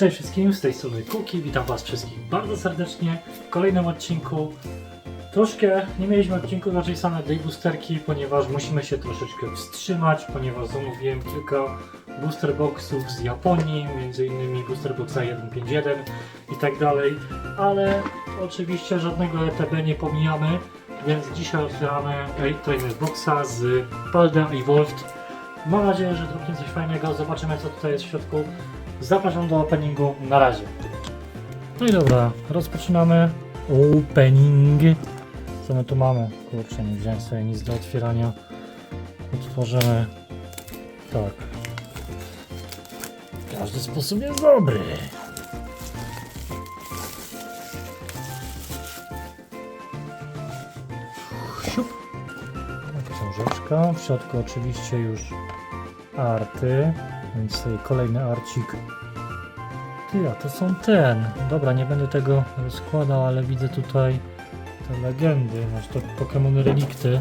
Cześć wszystkim, z tej strony Kuki, witam was wszystkich bardzo serdecznie w kolejnym odcinku. Troszkę nie mieliśmy odcinku raczej same tej boosterki, ponieważ musimy się troszeczkę wstrzymać, ponieważ zamówiłem kilka booster boxów z Japonii, innymi booster boxa 151 i tak dalej, ale oczywiście żadnego ETB nie pomijamy, więc dzisiaj otwieramy Trainer Boxa z Palda Evolved. Mam nadzieję, że drobnie coś fajnego, zobaczymy co tutaj jest w środku. Zapraszam do openingu na razie. No i dobra, rozpoczynamy opening. Co my tu mamy? Kurczę, nie wziąłem sobie nic do otwierania. Otworzymy. Tak. Każdy sposób jest dobry. Siup. Książeczka. W środku oczywiście już arty. Więc tutaj kolejny arcik. Ty, a to są ten. Dobra, nie będę tego rozkładał, ale widzę tutaj te legendy. Masz to Pokémon Relikty.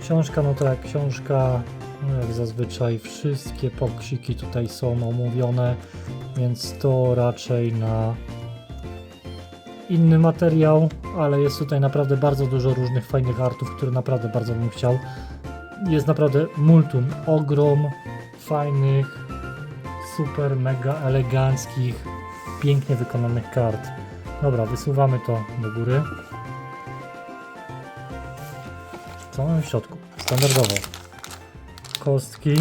Książka, no to jak książka, no jak zazwyczaj wszystkie poksiki tutaj są omówione, więc to raczej na inny materiał, ale jest tutaj naprawdę bardzo dużo różnych fajnych artów, które naprawdę bardzo bym chciał. Jest naprawdę multum, ogrom fajnych, super, mega eleganckich, pięknie wykonanych kart. Dobra, wysuwamy to do góry. Co mamy w środku? Standardowo. Kostki.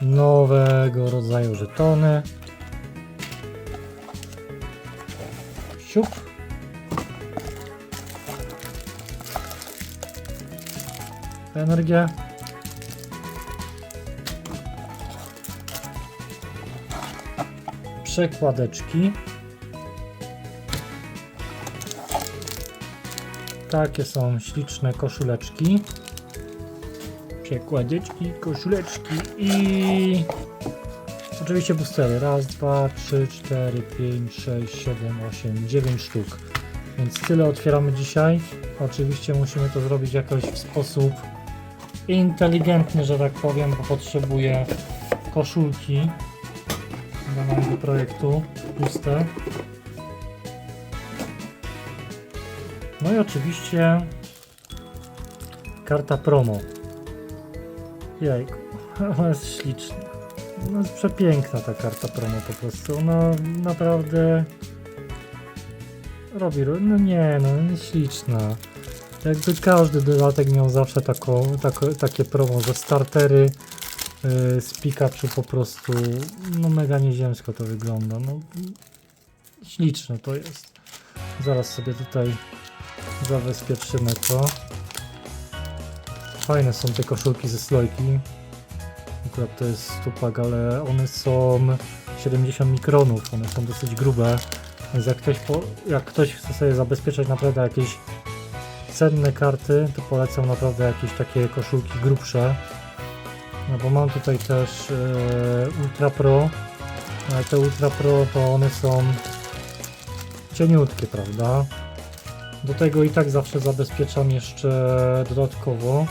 Nowego rodzaju żetony. Siup. Energia. Przekładeczki. Takie są śliczne koszuleczki. Przekładeczki, koszuleczki i oczywiście boostery. Raz, dwa, trzy, cztery, pięć, sześć, siedem, osiem, dziewięć sztuk. Więc tyle otwieramy dzisiaj. Oczywiście musimy to zrobić jakoś w sposób inteligentny, że tak powiem, bo potrzebuję koszulki do mojego projektu puste. No i oczywiście karta promo. Jajku, ona jest śliczna. Ona jest przepiękna ta karta promo po prostu. Ona naprawdę robi, ro- no nie no, śliczna. Jakby każdy dodatek miał zawsze taką, tako, takie promo, że startery yy, z Pikachu po prostu, no mega nieziemsko to wygląda. No, śliczne to jest. Zaraz sobie tutaj zabezpieczymy to. Fajne są te koszulki ze slojki. Akurat to jest stupak, ale one są 70 mikronów, one są dosyć grube. Więc jak ktoś, po, jak ktoś chce sobie zabezpieczać naprawdę jakieś cenne karty, to polecam naprawdę jakieś takie koszulki grubsze. No bo mam tutaj też e, Ultra Pro, ale te Ultra Pro to one są cieniutkie, prawda? Do tego i tak zawsze zabezpieczam jeszcze dodatkowo.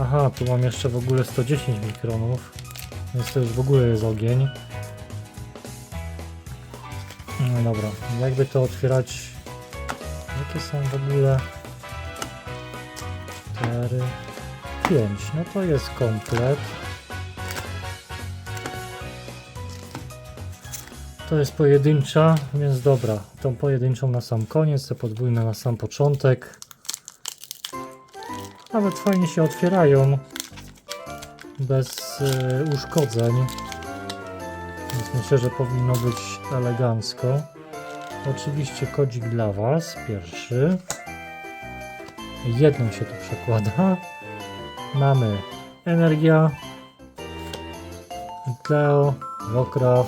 Aha, tu mam jeszcze w ogóle 110 mikronów, więc to już w ogóle jest ogień. No dobra, jakby to otwierać? Jakie są w ogóle? 4, 5, no to jest komplet. To jest pojedyncza, więc dobra, tą pojedynczą na sam koniec, te podwójne na sam początek. Nawet fajnie się otwierają, bez e, uszkodzeń. Więc myślę, że powinno być elegancko. Oczywiście kodzik dla Was, pierwszy. Jedną się tu przekłada. Mamy Energia, Cleo, Wokraw,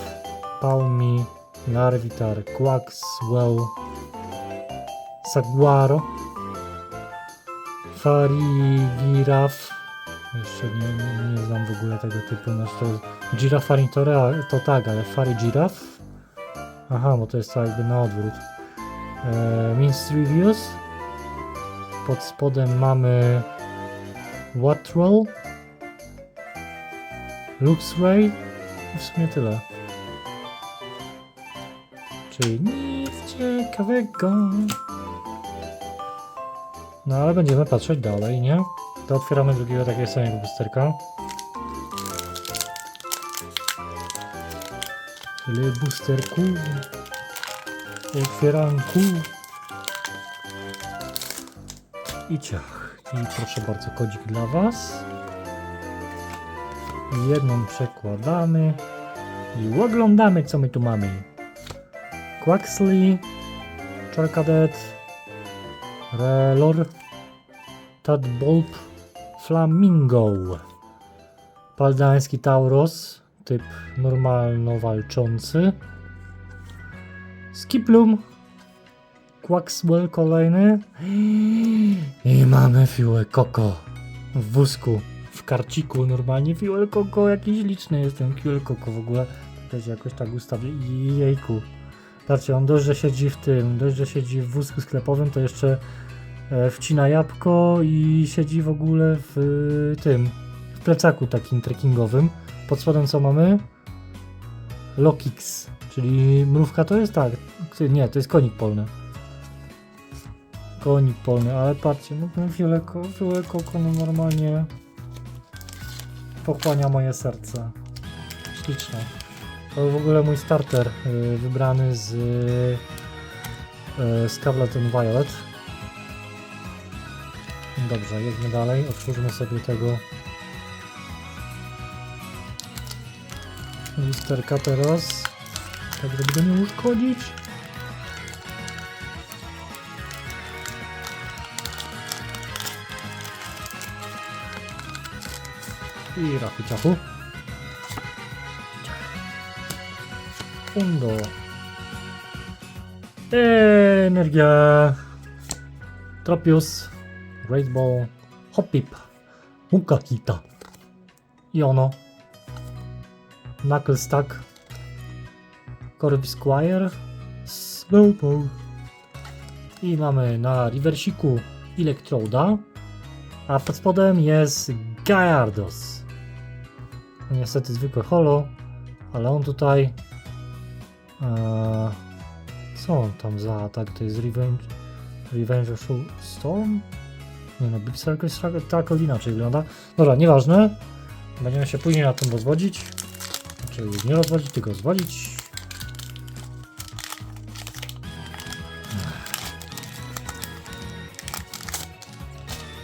Palmi, Larvitar, Quaxwell, Saguaro, Farigiraf. Jeszcze nie, nie, znam w ogóle tego typu. Znaczy to Girafarin to, to tak, ale Farigiraf? Aha, bo to jest to jakby na odwrót. E, Minst Reviews. Pod spodem mamy Watrel. Luxray i w sumie tyle. Czyli nic ciekawego. No ale będziemy patrzeć dalej, nie? To otwieramy drugiego takiego samego boosterka. Tyle boosterku. Otwieranku. I ciach. I proszę bardzo, kodzik dla Was. Jedną przekładamy. I oglądamy, co my tu mamy. Quaxley, Charcadet, Relor, Tadbulb, Flamingo, Paldański Tauros, typ normalno walczący, Skiplum, Quaxwell kolejny i mamy Fuel Coco w wózku, w karciku normalnie Fuel Coco, jakiś liczny jest ten Fuel Coco w ogóle, się jakoś tak ustawię jejku. Patrzcie, on dość, że siedzi w tym, dość, że siedzi w wózku sklepowym, to jeszcze e, wcina jabłko i siedzi w ogóle w e, tym, w plecaku takim trekkingowym. Pod spodem co mamy? Lokix, czyli mrówka to jest tak, nie, to jest konik polny. Konik polny, ale patrzcie, ten fioleko, fioleko, no normalnie pochłania moje serce. Śliczne. To w ogóle mój starter y, wybrany z y, Scarlet and Violet. Dobrze, jedźmy dalej. Otwórzmy sobie tego lusterka teraz. Tak, żeby go nie uszkodzić. I rachu ciachu. Energia. Tropius. Great Ball. Hopip. Mukakita. I ono. Knuckle Stack. Corby Squire. Slowpoke. I mamy na reversiku Electroda. A pod spodem jest Gyarados. Niestety zwykłe holo, ale on tutaj. Eee, co on tam za atak? To jest Revenge. Revenge of Storm? Nie no, Big Circle Struggle tak inaczej wygląda. Dobra, nieważne. Będziemy się później na tym rozwodzić. Znaczy nie rozwodzić, tylko zwodzić.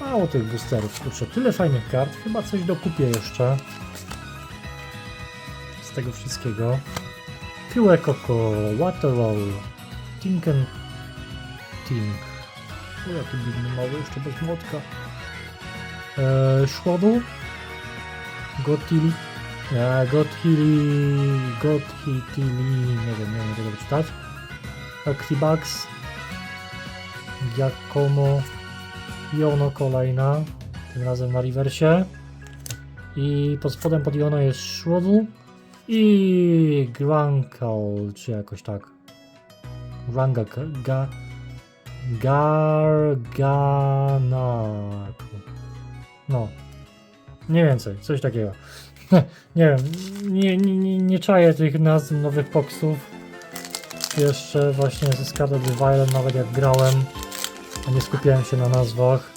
Mało tych boosterów, kurczę, tyle fajnych kart, chyba coś dokupię jeszcze z tego wszystkiego. Piłę Coco, Waterroll, Tinken Tink. O, jaki biedny mały, jeszcze bez młotka. Eee, Schwabble, Gotili, eee, Gothili, Gothitili, nie wiem, nie wiem tego czytać. Actibax, Giacomo, Jono kolejna, tym razem na rewersie. I pod spodem pod Jono jest Shroddle i Grankle, czy jakoś tak. Granga, ga, Gargana. No. Mniej więcej, coś takiego. nie wiem, nie, nie, nie, nie czaję tych nazw nowych boxów. Jeszcze właśnie ze Scarlet Violet, nawet jak grałem, nie skupiałem się na nazwach.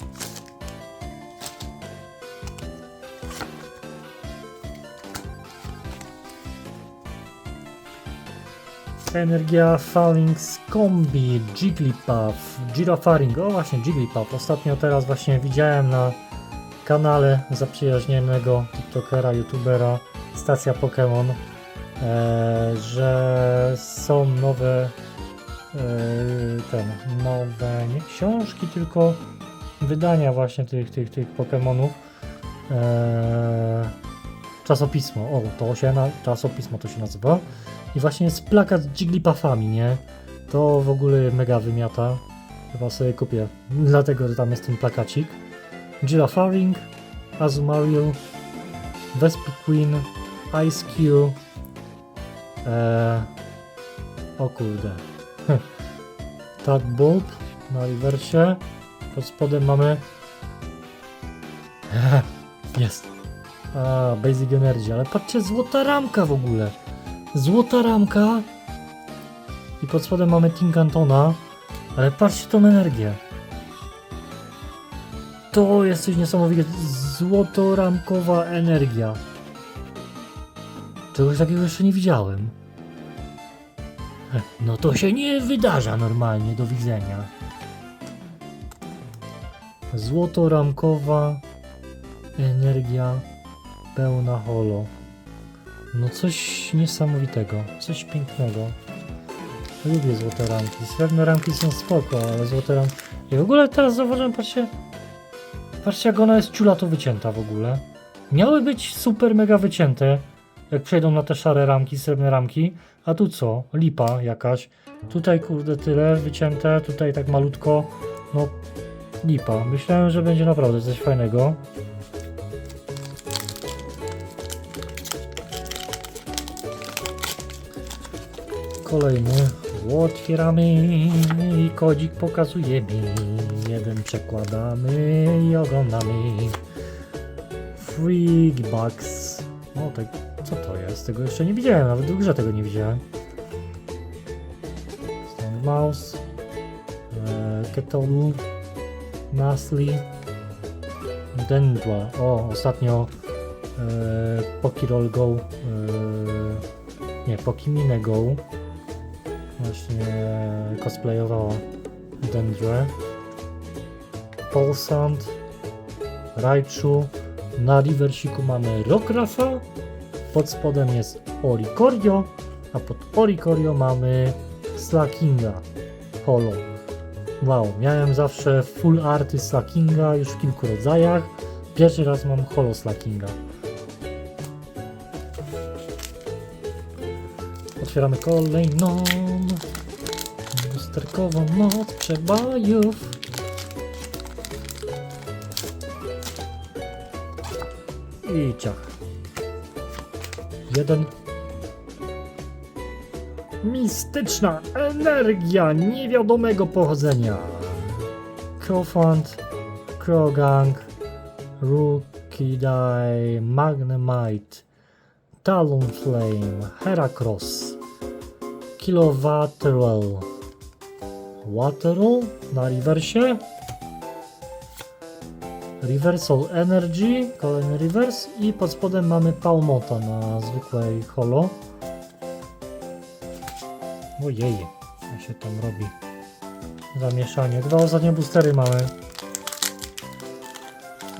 Energia Phalanx Combi, Jigglypuff, Girafaring, o właśnie Jigglypuff. Ostatnio teraz właśnie widziałem na kanale zaprzyjaźnionego tiktokera, youtubera, stacja Pokémon, e, że są nowe e, ten, nowe nie książki, tylko wydania właśnie tych, tych, tych Pokémonów. E, czasopismo, o to się na, czasopismo to się nazywa. I właśnie jest plakat z Jigglypuffami, nie? To w ogóle mega wymiata. Chyba sobie kupię, dlatego że tam jest ten plakacik. Girafaring, Azumarill, Vespiquen, Ice Cube. Eee, o kurde. Tadbulb na rewersie. Pod spodem mamy. Jest. A, Basic Energy, ale patrzcie, złota ramka w ogóle. Złota ramka. I pod spodem mamy Tinkantona, ale patrzcie tą energię. To jest coś niesamowitego. Złotoramkowa energia. Czegoś takiego jeszcze nie widziałem. No to się nie wydarza normalnie, do widzenia. Złotoramkowa energia pełna holo. No coś niesamowitego, coś pięknego. Lubię złote ramki. Srebrne ramki są spoko, ale złote ramki... I w ogóle teraz zauważyłem, patrzcie, patrzcie jak ona jest ciulato wycięta w ogóle. Miały być super mega wycięte, jak przejdą na te szare ramki, srebrne ramki, a tu co? Lipa jakaś. Tutaj kurde tyle wycięte, tutaj tak malutko. No lipa. Myślałem, że będzie naprawdę coś fajnego. Kolejny. Otwieramy i kodzik pokazujemy. Jeden przekładamy i oglądamy. Freakbox. O, tak, co to jest? Tego jeszcze nie widziałem, nawet w grze tego nie widziałem. Stone Mouse. E, Kettle. Nasli. Dendła. O, ostatnio e, Pokirol Go. E, nie, Pokimine Go. Właśnie cosplayowała Dendrę. Polsand. Raichu. Na reversiku mamy Rockrafa. Pod spodem jest Oricorio. A pod Oricorio mamy Slackinga. Holo. Wow, miałem zawsze full arty Slackinga już w kilku rodzajach. Pierwszy raz mam holo Slackinga. Otwieramy kolejną lusterkową moc przebojów. I ciach. Jeden. Mistyczna energia niewiadomego pochodzenia. Crowfund, Krogang, Rukidai, Magnemite, Talonflame, Heracross, Kilowattrel, Waterl na rewersie, Reversal Energy, kolejny reverse i pod spodem mamy Palmota na zwykłej holo. Ojej, co się tam robi? Zamieszanie. Dwa ostatnie boostery mamy.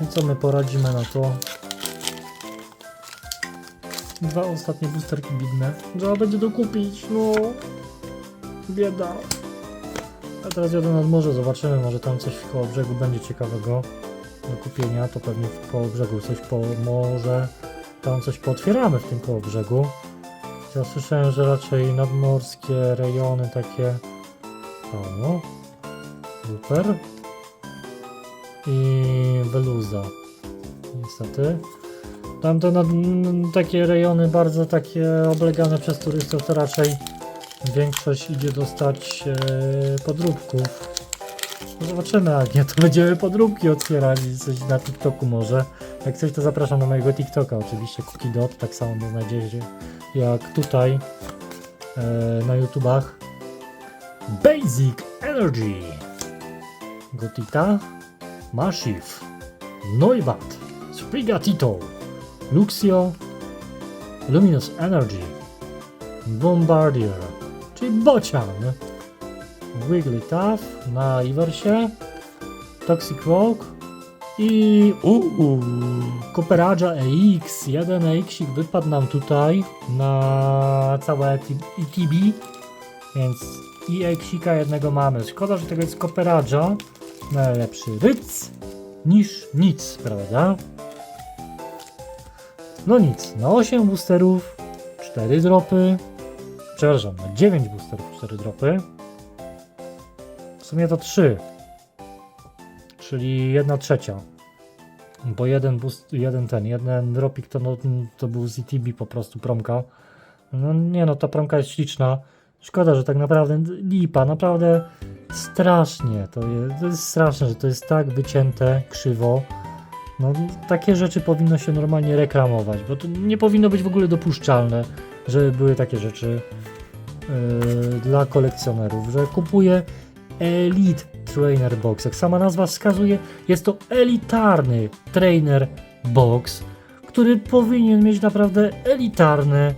I co my poradzimy na to? Dwa ostatnie boosterki bidne. Trzeba będzie dokupić, no. Bieda. Teraz jadę nad morze, zobaczymy, może tam coś koło brzegu będzie ciekawego do kupienia, to pewnie koło brzegu coś po, może tam coś pootwieramy w tym koło brzegu. Ja słyszałem, że raczej nadmorskie rejony takie o, no. super i Weluza niestety tamte nad, takie rejony bardzo takie oblegane przez turystów to raczej większość idzie dostać e, podróbków no Zobaczymy, jak nie, to będziemy podróbki otwierać i coś na TikToku może. Jak coś, to zapraszam na mojego TikToka oczywiście, Cookidot, tak samo to znajdziecie jak tutaj e, na YouTubach. Basic Energy Gotita Mashif Neubat Sprigatito Luxio Luminous Energy Bombardier czyli bocian Wigglytuff na Iwersie, Toxic Rogue i uuu, Cooperagia EX. Jeden EX wypadł nam tutaj na całe ETB, więc i EX-ika jednego mamy. Szkoda, że tego jest Cooperagia. Najlepszy ryc niż nic, prawda? No nic, na 8 boosterów 4 dropy. Przepraszam, na 9 boosterów 4 dropy. W sumie to 3. Czyli 1 trzecia. Bo jeden boost, jeden ten, jeden dropik to, no, to był z ETB po prostu promka. No nie no, ta promka jest śliczna. Szkoda, że tak naprawdę lipa, naprawdę strasznie. To jest, to jest straszne, że to jest tak wycięte krzywo. No, takie rzeczy powinno się normalnie reklamować, bo to nie powinno być w ogóle dopuszczalne, żeby były takie rzeczy yy, dla kolekcjonerów, że kupuje Elite Trainer Box. Jak sama nazwa wskazuje, jest to elitarny trainer box, który powinien mieć naprawdę elitarne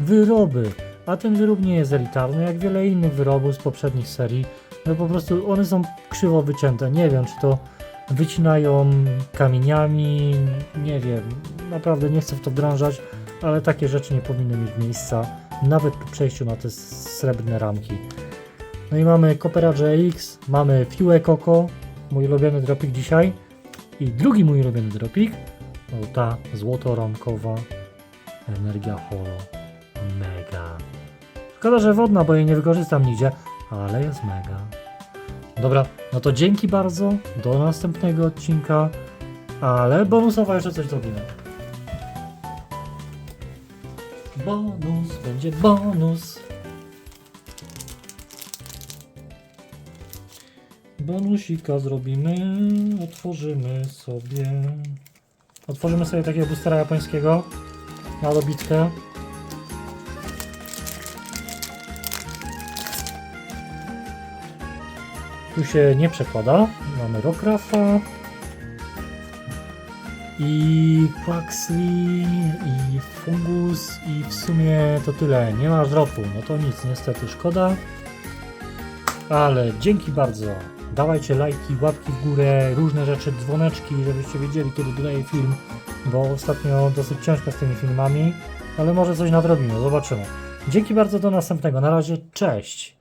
wyroby. A ten wyrób nie jest elitarny, jak wiele innych wyrobów z poprzednich serii. No po prostu one są krzywo wycięte. Nie wiem, czy to wycinają kamieniami, nie wiem. Naprawdę nie chcę w to wdrążać, ale takie rzeczy nie powinny mieć miejsca, nawet po przejściu na te srebrne ramki. No i mamy Copera GX, mamy Fiue Coco, mój ulubiony dropik dzisiaj. I drugi mój ulubiony dropik, to ta złotoramkowa Energia Holo. Mega. Szkoda, że wodna, bo jej nie wykorzystam nigdzie, ale jest mega. Dobra, no to dzięki bardzo, do następnego odcinka, ale bonusowo jeszcze coś zrobimy. Bonus, będzie bonus. Bonusika zrobimy, otworzymy sobie. Otworzymy sobie takiego boostera japońskiego na dobitkę. Tu się nie przekłada. Mamy Rokrafa i Quaxley i Fungus i w sumie to tyle. Nie ma dropu. No to nic, niestety szkoda. Ale dzięki bardzo. Dawajcie lajki, łapki w górę, różne rzeczy, dzwoneczki, żebyście wiedzieli, kiedy dodaję film, bo ostatnio dosyć ciężko z tymi filmami, ale może coś nadrobimy, zobaczymy. Dzięki bardzo, do następnego. Na razie, cześć!